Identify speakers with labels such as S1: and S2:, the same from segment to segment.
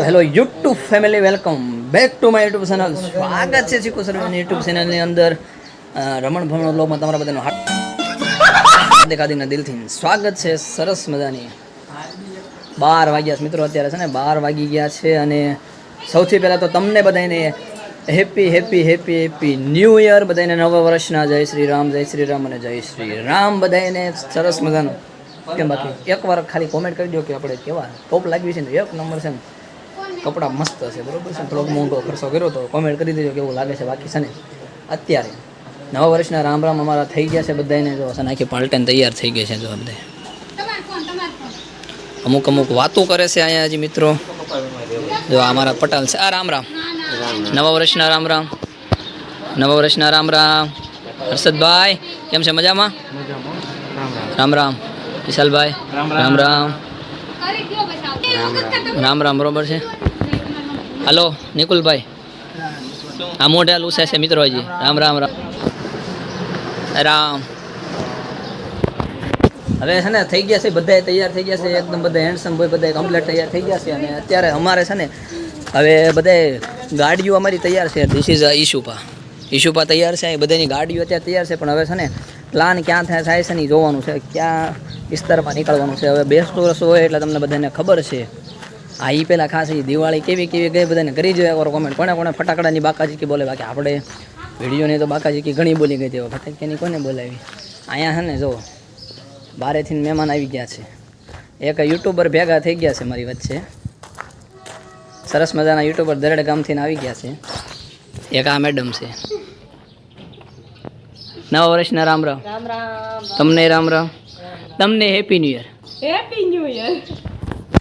S1: તો hello YouTube family welcome back to my YouTube channel સ્વાગત છે ચીકુ સર્વેની યુટ્યુબ ચેનલની અંદર. રમણ ભમણ લોકમાં તમારા બધાનું હાર્દ હાર્દિકના દિલથી સ્વાગત છે. સરસ મજાની. બાર વાગ્યા છે મિત્રો, અત્યારે છે ને બાર વાગી ગયા છે અને સૌથી પહેલાં તો તમને બધાને happy happy happy happy new year બધાને નવા વર્ષના જય શ્રી રામ, જય શ્રી રામ અને જય શ્રી રામ. બધાને સરસ મજાનું. કેમ બાકી? એકવાર ખાલી કોમેન્ટ કરી દો કે આપણે કેવા? ટોપ લાગવી છે ને? એક નંબર છે ને? કપડાં મસ્ત છે બરોબર છે? થોડોક મોંઘો ખર્ચો કર્યો તો કોમેન્ટ કરી દેજો કેવું લાગે છે બાકી છે ને? અત્યારે નવા વર્ષના રામ રામ અમારા થઈ ગયા છે બધાને જો છે નાખી આખી પાલટેન તૈયાર થઈ ગઈ છે જો બધે અમુક અમુક વાતો કરે છે અહીંયા હજી મિત્રો. જો આ અમારા પટાલ છે. આ રામ રામ. નવા વર્ષના રામ રામ. નવા વર્ષના રામ રામ. હર્ષદભાઈ કેમ છે મજામાં? રામ રામ. વિશાલભાઈ રામ રામ. રામ રામ રામ બરોબર છે? હલો, નિકુલભાઈ. આ મોઢા લુસા છે મિત્રો રામ રામ રામ. રામ. હવે છે ને, થઈ ગયા છે બધા તૈયાર થઈ ગયા છે, એકદમ બધા હેન્ડસમ ભાઈ બધા કમ્પ્લીટ તૈયાર થઈ ગયા છે. અને અત્યારે અમારે છે ને, હવે બધા ગાડીઓ અમારી તૈયાર છે. ધીસ ઇઝ ઈશુપા ઈશુપા તૈયાર છે બધાની ગાડીઓ અત્યારે તૈયાર છે. પણ હવે છે ને પ્લાન ક્યાં થાય થાય છે ને જોવાનું છે. ક્યાં વિસ્તારમાં નીકળવાનું છે. હવે બેસ્ટ વર્ષ હોય એટલે તમને બધાને ખબર છે. આ ઈ પહેલાં ખાસ દિવાળી કેવી કેવી ગઈ બધાને કરી જોઈએ એકવાર કોમેન્ટ કોને કોને ફટાકડાની બાકાજીકી બોલે બાકી આપણે વિડીયોની તો બાકાજીકી ઘણી બોલી ગઈ હતી. ફટાકીની કોને બોલાવી? અહીંયા છે ને જો બારેથી મહેમાન આવી ગયા છે. એક યુટ્યુબર ભેગા થઈ ગયા છે મારી વચ્ચે. સરસ મજાના યુટ્યુબર દરેડ ગામથી આવી ગયા છે. એક આ મેડમ છે. નવા વર્ષના રામ રામ.
S2: રામ રામ.
S1: તમને રામ રામ. તમને happy new year
S2: happy new year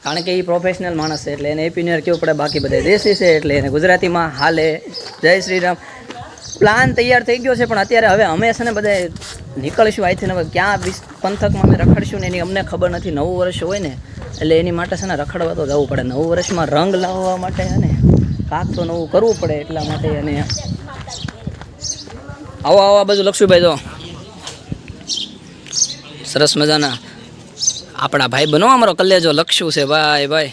S1: કારણ કે એ પ્રોફેશનલ માણસ છે, એટલે એને હેપી ન્યુ યર કેવું પડે બાકી બધા દેશી છે, એટલે એને ગુજરાતીમાં હાલે. જય શ્રી રામ પ્લાન તૈયાર થઈ ગયો છે, પણ અત્યારે હવે અમે છે ને બધા નીકળીશું ને હવે ક્યાં પંથકમાં અમે રખડશું ને એની અમને ખબર નથી, નવું વર્ષ હોય ને, એટલે એની માટે છે ને રખડવા તો જવું પડે. નવું વર્ષમાં રંગ લાવવા માટે અને કાક તો નવું કરવું પડે એટલા માટે અને આવો આવો બાજુ ભાઈ જો. સરસ મજાના. આપણા ભાઈ બનો અમારો કલેજો લક્ષુ છે. ભાઈ ભાઈ.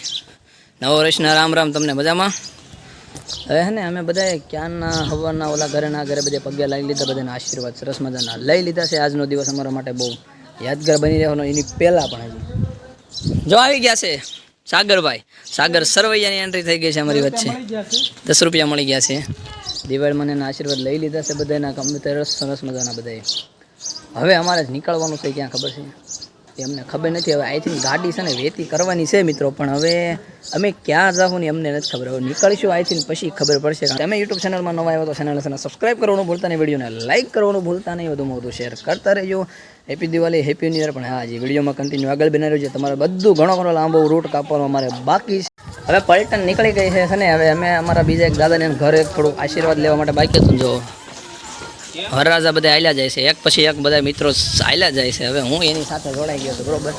S1: નવો વર્ષના રામ રામ તમને મજામાં? હવે હે ને અમે બધાએ ક્યાંના હવાના ઓલા ઘરેના ઘરે બધે પગ્યા લાવી લીધા બધાના આશીર્વાદ સરસ મજાના લઈ લીધા છે. આજનો દિવસ અમારા માટે બહુ યાદગાર બની રહેવાનો એની પહેલાં પણ હજી. જો આવી ગયા છે સાગરભાઈ સાગર સરવૈયાની એન્ટ્રી થઈ ગઈ છે અમારી વચ્ચે. દસ રૂપિયા મળી ગયા છે. દિવાળી મને આશીર્વાદ લઈ લીધા છે બધાના કમ્પ્યુટર સરસ મજાના બધાએ. હવે અમારે જ નીકળવાનું છે ક્યાં ખબર છે? અમને ખબર નથી. હવે આઈ થિંક ગાડી છે ને વેતી કરવાની છે મિત્રો, પણ હવે અમે ક્યાં જાઉં ને અમને નથી ખબર. હવે નીકળીશું આઈ થિંક પછી ખબર પડશે. તમે યુટ્યુબ ચેનલમાં નવા આવ્યો તો ચેનલ છે સબસ્ક્રાઈબ કરવાનું ભૂલતા નહીં વિડીયોને લાઇક કરવાનું ભૂલતા નહીં. વધુમાં વધુ શેર કરતા રહેજો. Happy Diwali happy new year પણ હા જી વિડીયોમાં કન્ટિન્યુ આગળ બનાવી છે. તમારે બધું ઘણો ઘણો લાંબો રૂટ કાપવાનો અમારે બાકી છે. હવે પલટન નીકળી ગઈ છે છે ને, હવે અમે અમારા બીજા એક દાદાને ઘરે થોડુંક આશીર્વાદ લેવા માટે બાકી હતું જો. વરરાજા બધા આયલા જાય છે. એક પછી એક બધા મિત્રો આયલા જાય છે. હવે હું એની સાથે જોડાઈ ગયો હતો બરોબર?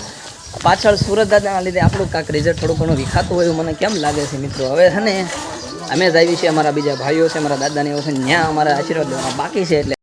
S1: પાછળ સુરત દાદાના લીધે આપણું કાંક રિઝલ્ટ થોડું ઘણું વિખાતું હોય મને કેમ લાગે છે મિત્રો? હવે છે ને, અમે જ આવી છીએ અમારા બીજા ભાઈઓ છે, અમારા દાદાને એવું છે, ત્યાં અમારા આશીર્વાદ લેવાના બાકી છે એટલે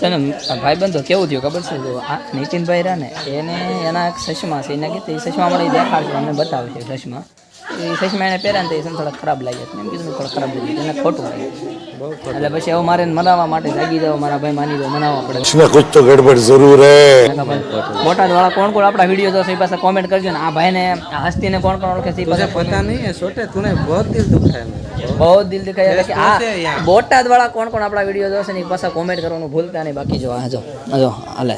S1: છે ને ભાઈ બંધો કેવું થયું ખબર છે? જો આ નીતિનભાઈ રહ્યા ને એને એના ચશ્મા છે, એને કીધું ચશ્મા મળી દેખાડશે અમને બતાવશે ચશ્મા. એ સસમા પહેર્યા ને તો થોડા ખરાબ લાગ્યા એમ કીધું થોડા ખરાબ લાગ્યા એને ખોટું લાગ્યું એટલે પછી હવે મારે મનાવવા માટે જાગી જાવ મારા ભાઈ માની જાવ મનાવવા પડે.
S3: કુછ કુછ તો ગડબડ જરૂર હે.
S1: બોટાદ વાળા કોણ કોણ? આપણા વિડિયો જોશે એ પાસે કોમેન્ટ કરજો ને. આ ભાઈને આ હસ્તી ને કોણ કોણ ઓળખે છે પાસે
S4: પતા નહીં હે છોટે તને બહુ દિલ દુખાય
S1: બહુ દિલ દુખાય એટલે આ બોટાદ વાળા કોણ કોણ આપડા વિડિયો જોશે ને એ પાસે કોમેન્ટ કરવાનું ભૂલતા નહીં. બાકી જો આ જો જો હાલે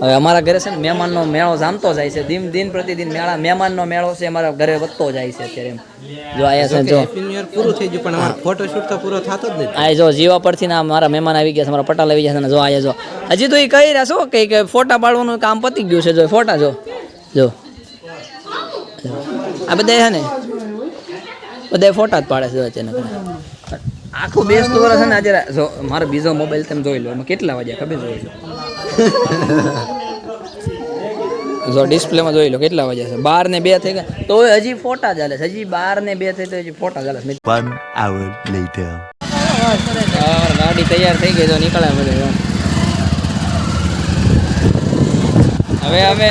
S1: હવે અમારા ઘરે છે ને મહેમાનનો મેળો જામતો જાય છે. દિન દિન પ્રતિદિન મેળા મહેમાનનો મેળો છે અમારા ઘરે વધતો જાય છે અત્યારે એમ. જો આયા છે જો
S4: પૂરું થઈ ગયું પણ અમારો ફોટોશૂટ તો પૂરો થતો જ નથી.
S1: આ જો જીવા પરથી ના મારા મહેમાન આવી ગયા છે મારા પટાલ આવી ગયા છે ને જો આયા જો હજી તો એ કહી રહ્યા છો કે ફોટા પાડવાનું કામ પતી ગયું છે જો ફોટા જો જો. આ બધા છે ને? બધા ફોટા જ પાડે છે અચાનક આખું બેસતું વર્ષ છે ને આજે જો મારો બીજો મોબાઈલ તમે જોઈ લો કેટલા વાગ્યા ખબર જોઈ લો જો ડિસ્પ્લેમાં જોઈ લો કેટલા વાગ્યા છે? બાર ને બે થઈ ગયા. તો હજી ફોટા ચાલે છે. હજી બાર ને બે થઈ તો હજી ફોટા ચાલે છે.
S5: વન આવર
S1: લેટર ગાડી તૈયાર થઈ ગઈ તો નીકળ્યા બધે હવે અમે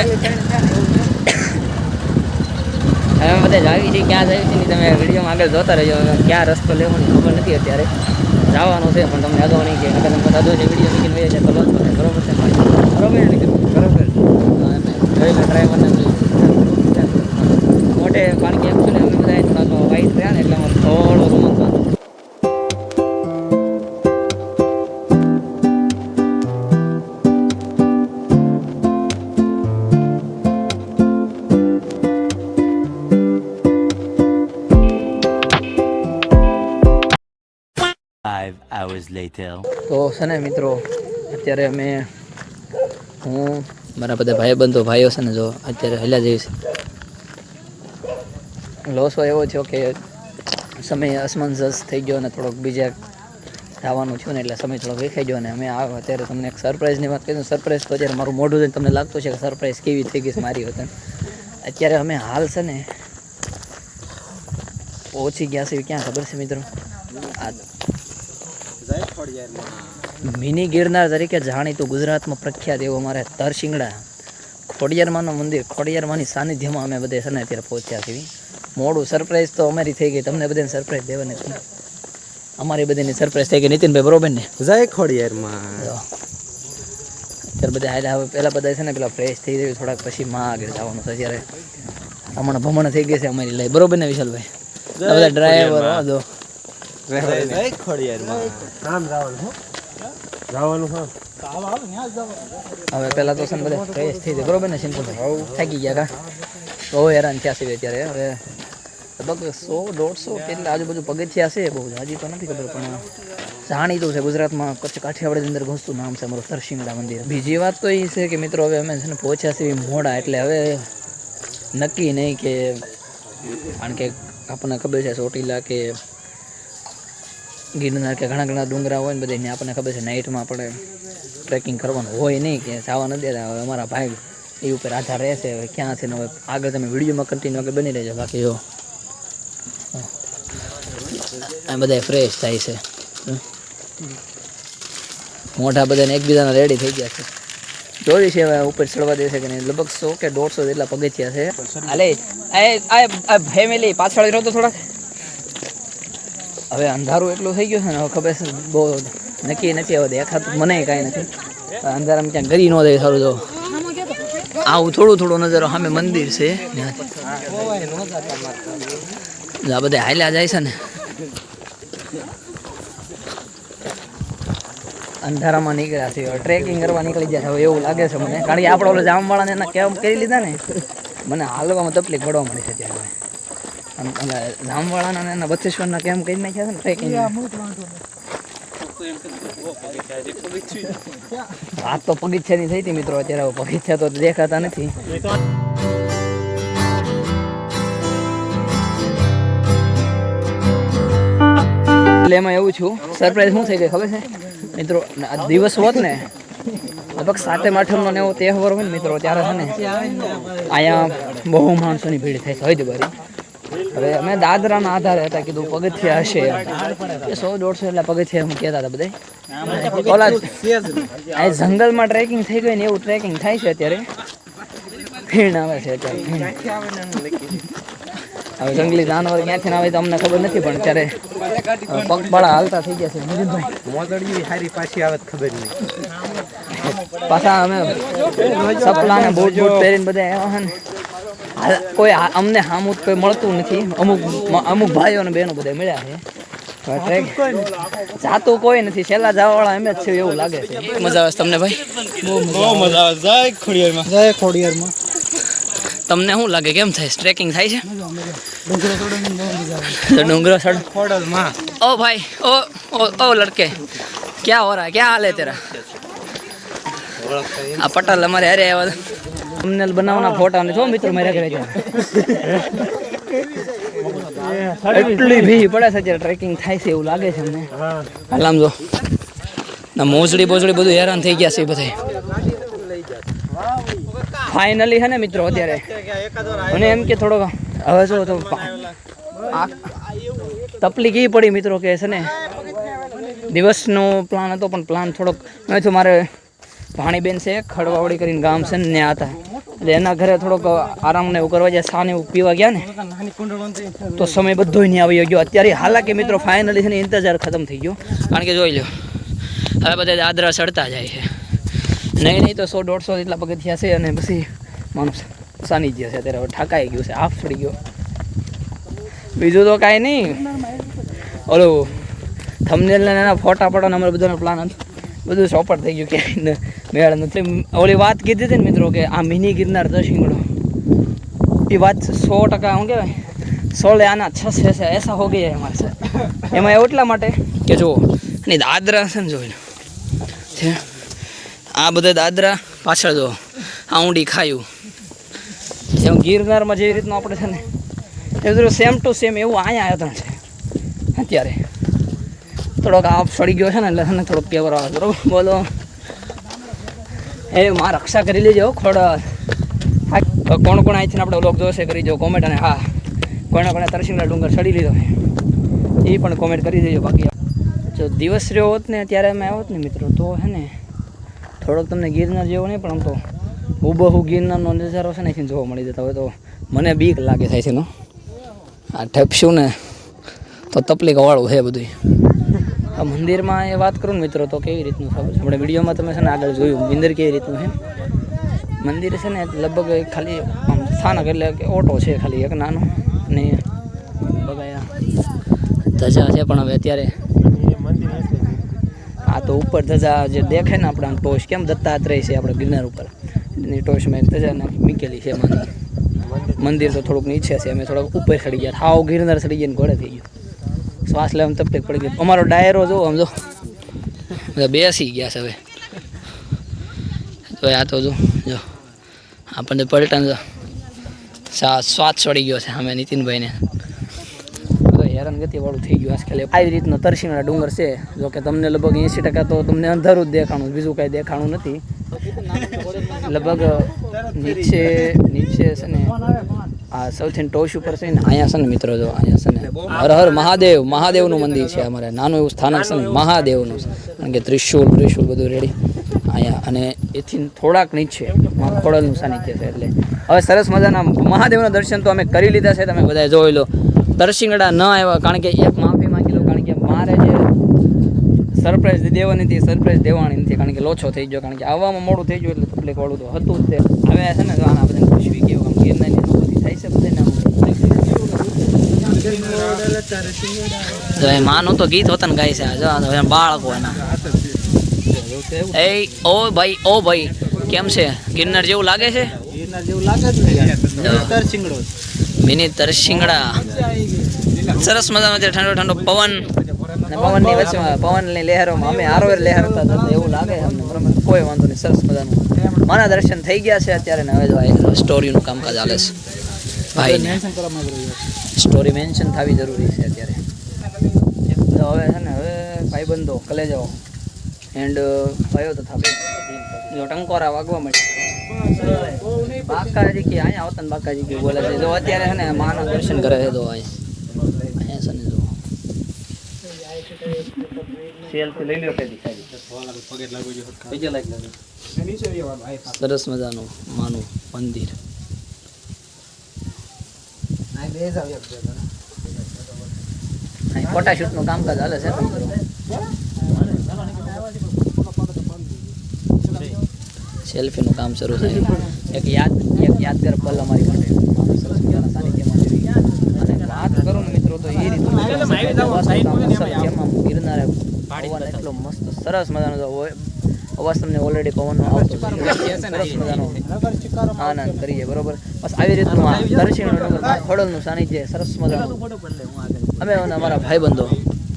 S1: હવે બધા જાગી છીએ. ક્યાં જાય છે તમે વિડીયોમાં આગળ જોતા રહેજો. ક્યાં રસ્તો લેવો ખબર નથી અત્યારે. જવાનું છે પણ તમને અગાઉ નહીં કે. નકર તમને દાદો જે વીડિયો મૂકીને હોય છે તો પડે બરોબર છે? બરોબર ને બરોબર જોઈને ડ્રાઈવરને મોટે કારણ કે એકચ્યુઅલી અમે બધા વાઇટ રહ્યા ને એટલે અમારે થોડો સમજવાનું
S5: hours later.
S1: તો છે ને મિત્રો, અત્યારે અમે, હું, મારા બધા ભાઈ બંધો ભાઈઓ છે ને જો અત્યારે હલ્યા જઈશ લોસો એવો થયો કે સમય અસમંજસ થઈ ગયો અને થોડોક બીજા થવાનું થયું ને એટલે સમય થોડોક દેખાઈ ગયો અને અમે આ અત્યારે તમને એક સરપ્રાઈઝની વાત કીધું સરપ્રાઈઝ તો અત્યારે મારું મોઢું જોઈને તમને લાગતું છે કે સરપ્રાઈઝ કેવી થઈ ગઈ છે મારી વતન. અત્યારે અમે હાલ છે ને પહોંચી ગયા છે. ક્યાં ખબર છે મિત્રો? આ મિની ગિરનાર તરીકે જાણીતું ગુજરાતમાં પ્રખ્યાત એવું અમારે તરશિંગડા. ખોડિયારમાંનું મંદિર ખોડિયારમાંની સાનિધ્યમાં અમે બધે છે ને અત્યારે પહોંચ્યા છીએ. મોડું સરપ્રાઈઝ તો અમારી થઈ ગઈ. તમને બધાને સરપ્રાઈઝ દેવાની છે અમારી બધીની સરપ્રાઈઝ થઈ ગઈ. નીતિનભાઈ બરોબર ને?
S4: જય ખોડિયારમાં.
S1: જો. અત્યારે બધા હાલ્યા હવે પહેલાં બધા છે ને પેલા ફ્રેશ થઈ ગયું થોડાક પછી માં આગળ જવાનું છે અત્યારે. હમણાં ભમણ થઈ ગઈ છે અમારી લઈ. બરોબર ને વિશાલભાઈ? બધા ડ્રાઈવર દો
S4: જય ખોડિયારમાં
S1: હવે પેલા તો છે બધા ફ્રેશ થઈ જાય. બરોબર ને સિમ્પલ થાકી ગયા કા? બહુ હેરાન થયા છે અત્યારે હવે લગભગ સો દોઢસો કેટલા આજુબાજુ પગથિયા છે બહુ હજી તો નથી ખબર પણ જાણીતું છે ગુજરાતમાં કચ્છ કાઠિયાવાડની અંદર ઘૂસતું નામ છે અમારું તરશિંગડા મંદિર. બીજી વાત તો એ છે કે મિત્રો હવે અમે છે ને પહોંચ્યા છીએ મોડા એટલે હવે નક્કી નહીં કે કારણ કે આપણને ખબર છે ચોટીલા કે ગિરનાર કે ઘણા ઘણા ડુંગરા હોય ને બધે ત્યાં આપણને ખબર છે નાઇટમાં આપણે ટ્રેકિંગ કરવાનું હોય નહીં કે જવા નથી દેતા. હવે અમારા ભાઈ એ ઉપર આધાર રહેશે. હવે ક્યાં છે ને હવે આગળ તમે વિડીયોમાં કન્ટિન્યુ આગળ બની રહેજો. બાકી જો. આ બધા ફ્રેશ થાય છે. મોઢા બધાને એકબીજાના રેડી થઈ ગયા છે. જોઈ છે હવે ઉપર ચડવા દેશે કે નહીં? લગભગ સો કે દોઢસો જેટલા પગથિયા છે. આ ફેમિલી પાછળ રહ્યો તો થોડાક. હવે અંધારું એટલું થઈ ગયું છે ને ખબર છે, બહુ નક્કી નથી હવે દેખાતું, મને કાંઈ નથી. અંધારામાં ક્યાં ગરી ન દે સારું જો આવું થોડું થોડું નજરો સામે મંદિર છે. આ બધા હાલ્યા જાય છે ને. અંધારામાં નીકળ્યા છે ટ્રેકિંગ કરવા નીકળી ગયા છે, હવે એવું લાગે છે મને. કારણ કે આપણે ઓલો જામવાળાને એના કેમ કરી લીધા ને? મને હાલવામાં તકલીફ પડવા મળી છે ત્યારે જામવાળાના ને બથેશ્વરના કેમ કરી નાખ્યા છે ને ટ્રેકિંગ વાત તો પગીચ્છાની થઈ હતી મિત્રો, અત્યારે પગીચ્છા તો દેખાતા નથી. એમાં એવું છું સરપ્રાઈઝ શું થઈ ગઈ ખબર છે? મિત્રો દિવસ હોત ને, લગભગ સાતમ આઠમનો ને એવો તહેવાર હોય ને મિત્રો, ત્યારે છે ને, અહીંયા બહુ માણસોની ભીડ થાય છે, હદ ભરી. હવે અમે દાદરાના આધારે હતા, કીધું પગથિયા હશે સો દોઢસો એટલે પગથિયા એમ કહેતા હતા બધા ઓલા આ જંગલમાં ટ્રેકિંગ થઈ ગઈ ને એવું ટ્રેકિંગ થાય છે અત્યારે. ફીણ આવે છે અત્યારે. હવે જંગલી જાનવર ક્યાંથી આવે તો અમને ખબર નથી, પણ અત્યારે પગપાળા હાલતા થઈ ગયા છે. મુજીદભાઈ
S4: હારી પાછી આવે ખબર નહીં.
S1: પાછા અમે સપલાને બૂટ બૂટ પહેરીને બધા આવ્યા હે કોઈ અમને હામું કોઈ મળતું નથી. અમુક અમુક ભાઈઓ અને બહેનો બધા મળ્યા છે. છેલ્લા જવાવાળા એમ એવું લાગે મજા આવે તમને ભાઈ? તમને શું લાગે? કેમ થાય? ટ્રેકિંગ થાય છે? ડુંગરો ચડ. ઓ લડકે. ક્યાં હો રહા ક્યાં હાલ તેરા? આ પટેલ અમારે હારે આવ્યા અમને બનાવવાના ફોટા ને જો મિત્રો મારા ઘરે છે એટલી ભી પડે છે જ્યારે ટ્રેકિંગ થાય છે એવું લાગે છે અમને. હાલ આમ જો. ના મોજડી બોજડી બધું હેરાન થઈ ગયા છે બધા ફાઇનલી છે ને મિત્રો અત્યારે. મને એમ કે થોડોક હવે જો તો તકલીફ એ પડી મિત્રો કે છે ને. દિવસનો પ્લાન હતો પણ પ્લાન થોડોક મેં તો મારે ભાણીબેન છે, ખડવાવડી કરીને ગામ છે ને હતા. એટલે એના ઘરે થોડોક આરામ ને એવું કરવા જાય સાને એવું પીવા ગયા ને, તો સમય બધો નહીં આવી ગયો. અત્યારે હાલાકી મિત્રો ફાઇનલી છે ને ઇંતજાર ખતમ થઈ ગયો. કારણ કે જોઈ લો હવે બધા આદરા ચડતા જાય છે. નહીં નહીં, તો સો દોઢસો જેટલા પગથિયા છે અને પછી માણસ સાની ગયા છે અત્યારે. હવે ઠાકાઈ ગયું છે આફ પડી ગયો. બીજું તો કાંઈ નહીં. ઓલું થંબનેલ ને એના ફોટા પડવાના અમારે બધાનો પ્લાન હતો. બધું ચોપટ થઈ ગયું ક્યાંય મેળ નથી. ઓલી વાત કીધી હતી ને મિત્રો કે આ મિની ગિરનાર દશિંગડો, એ વાત સો ટકા શું કહેવાય? સોળે આના છ છે છે, એસા હો ગયા એમાં છે. એમાં એટલા માટે કે જુઓ, અને દાદરા છે ને જોઈ છે? આ બધા દાદરા પાછળ જો આ ઊંડી ખાયું. જેમ ગિરનારમાં જેવી રીતનું આપણે છે ને એ બધું સેમ ટુ સેમ એવું અહીંયા આવ્યા છે. અત્યારે થોડોક આપ સડી ગયો છે ને એટલે થોડોક કેવર આવે, બરોબર? બોલો. એ માં રક્ષા કરી લેજો ખોડ. કોણ કોણ અહીંથી આપણે લોક જોશે, કરી જો કોમેન્ટ અને હા, કોણે કોણે તરસિંગલા ડુંગર ચડી લીધો એ પણ કોમેન્ટ કરી દેજો બાકી. જો દિવસ રહ્યો હોત ને ત્યારે અમે આવત ને મિત્રો, તો હે ને, થોડોક તમને ગિરનાર જેવો નહીં, પણ આમ તો હુબહુ ગિરનારનો નજારો છે ને, અહીંથી જોવા મળી જતા હોય તો મને બીક લાગે થાય છે નો આ ઠપશું ને, તો તકલીફ વાળું છે બધું મંદિરમાં એ વાત કરું ને મિત્રો, તો કેવી રીતનું ખબર છે? આપણે વિડીયોમાં તમે છે ને આગળ જોયું, મંદિર કેવી રીતનું છે? મંદિર છે ને લગભગ ખાલી આમ સ્થાનક એટલે કે ઓટો છે ખાલી, એક નાનો અને ધજા છે, પણ હવે અત્યારે આ તો ઉપર ધજા જે દેખે ને આપણે આમ ટોચ, કેમ દત્તાત્રેય છે આપણે ગિરનાર ઉપર? એની ટોચમાં એક ધજા મૂકેલી છે મંદિર મંદિર તો થોડુંક નીચે છે, અમે થોડોક ઉપર ચડી ગયા, હાવ ગિરનાર ચડી ગયા ઘોડે થઈ ગયું. શ્વાસ લેવામાં તકલીફ પડી ગઈ. અમારો ડાયરો જો આમ જો. બેસી ગયા છે હવે. તો આ તો જો જો. આપણને પલટણ જો. સા સ્વાદ ચડી ગયો છે અમે નીતિનભાઈને. તો હેરાનગતિ વાળું થઈ ગયું આજકાલ. આવી રીતનો તરસીના ડુંગર છે. જો કે તમને લગભગ એંસી ટકા તો તમને અંધારું જ દેખાણું, બીજું કાંઈ દેખાણું નથી. લગભગ નીચે નીચે છે ને આ સૌથી ટોચ ઉપર છે ને, અહીંયા છે ને મિત્રો, જો અહીંયા છે ને, હર હર મહાદેવ, મહાદેવનું મંદિર છે અમારે. નાનું એવું સ્થાનક છે ને, મહાદેવનું. કારણ કે ત્રિશુલ ત્રિશુલ બધું રેડી અહીંયા, અને એથી થોડાક નીચે માં ખોડલનું સાનિધ્ય છે, એટલે હવે સરસ મજાના મહાદેવના દર્શન તો અમે કરી લીધા છે, તમે બધાએ જોઈ લો. દર્શિંગડા ન આવ્યા, કારણ કે એક માફી માંગી લો, કારણ કે મારે જે સરપ્રાઈઝ દેવાની હતી સરપ્રાઈઝ દેવાની નથી કારણ કે લોછો થઈ ગયો, કારણ કે આવવામાં મોડું થઈ ગયું, એટલે તકલીફ વાળું તો હતું જ તે. હવે છે ને આના બધાને પૂછવી કેવું આમ ગિરનારની અનુભૂતિ થાય છે બધાને આમ જો એ માનું તો ગીત હોતન ગાય છે જો બાળકો એના. એ ઓ ભાઈ ઓ ભાઈ કેમ છે? ગિરનાર જેવું લાગે છે?
S4: ગિરનાર જેવું લાગે છે ને
S1: મિની તરસિંગડા સરસ મજાનો છે ઠંડો ઠંડો પવન. અને પવનની વચ્ચે પવનની લહેરોમાં અમે આરોર લહેરતા હતા એવું લાગે અમને. કોઈ વાંધો નહીં સરસ મજાનું. મારા દર્શન થઈ ગયા છે અત્યારે ને હવે જો આ સ્ટોરીનું કામકાજ ચાલે છે. ભાઈ. સ્ટોરી મેન્શન થવી જરૂરી છે અત્યારે. તો હવે છે ને હવે ભાઈબંધો કલે જાઓ એન્ડ ભાઈઓ તથા બે જો ટંકોરા વાગવા મળે બાકાજી કે અહીંયા આવતા ને બાકાજી કે બોલે છે. જો અત્યારે છે ને માના દર્શન કરે છે તો અહીંયા. અહીંયા છે ને જો. સેલ્ફી લઈ લ્યો કેદી સરસ મજાનું માનું મંદિર. ફોટાશૂટનું કામકાજ હાલે છે. સેલ્ફીનું કામ શરૂ થાય. એક યાદ, એક યાદગાર પલ અમારી માટે. વાત કરું ને મિત્રો, તો એ રીતે ગિરનારે એટલો મસ્ત, સરસ મજાનો હોય અવાજ તમને ઓલરેડી પવનનો આવતો મજાનો. આનંદ કરીએ બરોબર. બસ આવી રીતનું આ દર્શિણ ખોડલનું સાનિધ્ય સરસ મજાનું. અમે અને અમારા ભાઈબંધો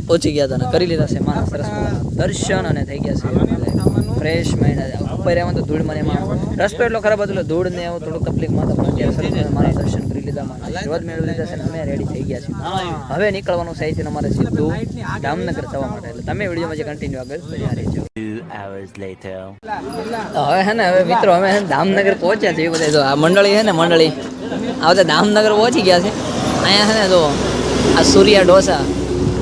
S1: પહોંચી ગયા હતા અને કરી લીધા છે મારા સરસ મજાના. દર્શન અને થઈ ગયા છે. ફ્રેશ માઇન્ડ ઉપર રહેવાનું તો મને એમાં રસ્તો એટલો ખરાબ હતો એટલે ધૂળ ને એવું થોડુંક તકલીફમાં તો પણ અત્યારે સરસ મારા દર્શન કરી લીધા મારા આશીર્વાદ મેળવી લીધા છે અમે રેડી થઈ ગયા છીએ. હવે નીકળવાનું થાય છે અમારે સીધું જામનગર જવા માટે. એટલે તમે વિડીયોમાં જે કન્ટિન્યુ આગળ બન્યા રહેજો. હવે હે ને હવે મિત્રો અમે છે ને દામનગર પહોંચ્યા છીએ બધા. જો આ મંડળી છે ને મંડળી. આ બધા દામનગર પહોંચી ગયા છે. અહીંયા છે ને જો આ સૂર્યા ઢોસા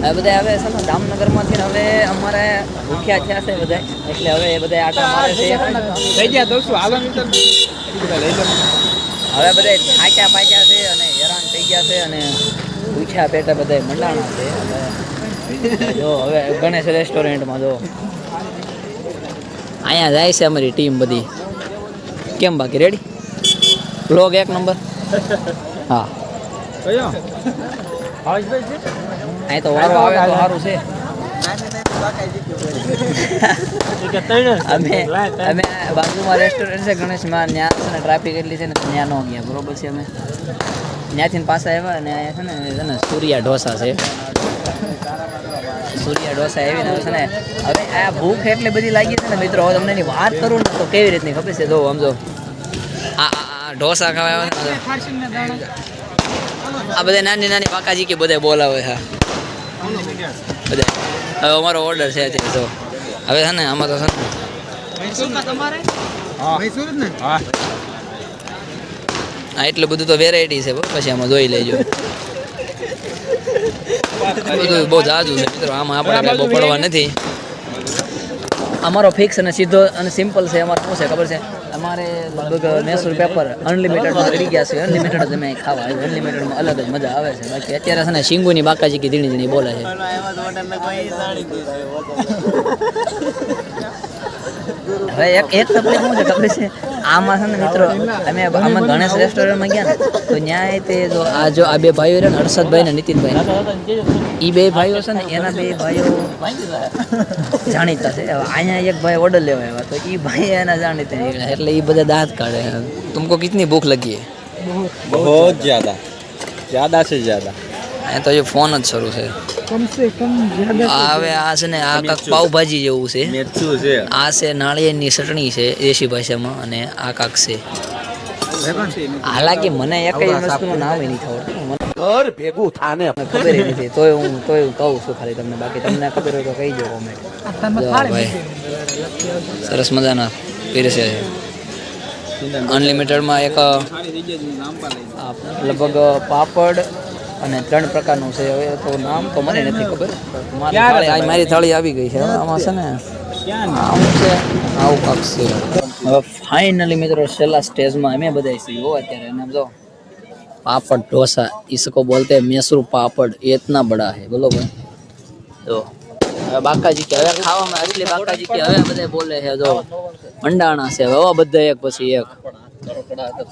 S1: હવે બધા હવે છે ને જામનગરમાંથી હવે અમારે ભૂખ્યા થયા છે બધા. એટલે હવે એ બધા આટા મારે છે.
S4: થઈ ગયા દોસ્તો હાલો મિત્ર.
S1: હવે બધા થાક્યા પાક્યા છે અને હેરાન થઈ ગયા છે અને ભૂખ્યા પેટે બધા મંડાણા છે. હવે જો હવે ગણેશ રેસ્ટોરન્ટમાં જો. અહીંયા જાય છે અમારી ટીમ બધી. કેમ બાકી રેડી બ્લોગ એક નંબર હા.
S4: કયો? ભાવેશભાઈ છે?
S1: અહીં તો વારો આવે તો સારું છે અમે અમે બાજુમાં રેસ્ટોરન્ટ છે ગણેશમાં ત્યાં છે ને ટ્રાફિક એટલી છે ને ત્યાં ન ગયા બરોબર છે અમે. ત્યાંથી પાછા આવ્યા અને અહીંયા છે ને છે ને સૂર્યા ઢોસા છે. સૂર્યા ઢોસા એવી ને છે ને હવે આ ભૂખ એટલી બધી લાગી છે ને મિત્રો હવે તમને એની વાત કરું ને તો કેવી રીતની ખબર છે? જો. સમજો આ ઢોસા ખાવા આ બધા નાની નાની પાકાજી કે બધા બોલાવે હા બધા હવે અમારો ઓર્ડર છે અત્યારે તો હવે છે ને આમાં તો છે ને
S4: હા.
S1: એટલું બધું તો વેરાયટી છે બરાબર પછી આમાં જોઈ લેજો. બધું બહુ જાજુ છે મિત્રો. આમાં આપણે બહુ પડવા નથી. અમારો ફિક્સ અને સીધો અને સિમ્પલ છે અમારે શું છે ખબર છે? અમારે લગભગ મૈસૂર પેપર અનલિમિટેડમાં કરી ગયા છે. અનલિમિટેડ અમે ખાવા આવ્યું. અનલિમિટેડમાં અલગ જ મજા આવે છે. બાકી અત્યારે છે ને શીંગુની બાકાજી કે ધીણી ધીણી બોલે છે. હવે એક એક તકલીફ શું છે? ખબર છે આમાં છે ને મિત્રો અમે અમે ગણેશ રેસ્ટોરન્ટમાં ગયા ને તો ન્યાય તે જો આ જો આ બે ભાઈઓ રહે ને હર્ષદભાઈ ને નીતિનભાઈ એ બે ભાઈઓ છે ને એના બે ભાઈઓ જાણીતા છે. અહીંયા એક ભાઈ ઓર્ડર લેવા આવ્યા તો એ ભાઈ એના જાણીતા નીકળ્યા એટલે એ બધા દાંત કાઢે. તુમકો કિતની ભૂખ લગી
S4: બહુ જ્યાદા. જ્યાદા છે જ્યાદા.
S1: એ તો જો ફોન જ શરૂ છે. હવે આ છે ને આ કાક પાઉભાજી જેવું છે. આ છે નાળિયેરની ચટણી છે દેશી ભાષામાં અને આ કાક છે. હાલાકી મને એક વસ્તુનું નામ નહીં ખબર.
S3: ઘર ભેગું થાને.
S1: ખબર નથી તોય હું તોય હું કહું છું ખાલી તમને. બાકી તમને ખબર હોય તો કહી દો કોમેન્ટ સરસ મજાના પીરસે છે. અનલિમિટેડમાં એક લગભગ પાપડ અને ત્રણ પ્રકારનું છે. હવે તો નામ તો મને નથી ખબર. મારી થાળી આવી ગઈ છે. આમાં છે ને આવું છે? આવું કાંક છે. હવે ફાઇનલી મિત્રો છેલ્લા સ્ટેજમાં અમે બધા છીએ અત્યારે. નામ જો પાપડ ઢોસા ઈસકો બોલતે મેસરૂ પાપડ એતના બડા હે બોલો ભાઈ તો બાકાજી કે હવે ખાવામાં એટલે બાકાજી કે હવે બધા બોલે છે જો મંડાણા છે. હવે બધા એક પછી એક.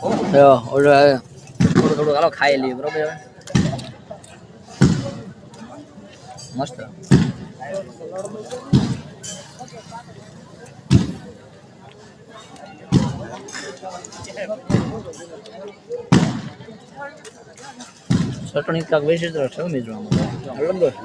S1: થોડું થોડું હાલો ખાઈ લઈએ બરોબર? મસ્ત ચટણી કાંક વિચિત્ર છે હો મિત્રો આમાં અલગ જ છે.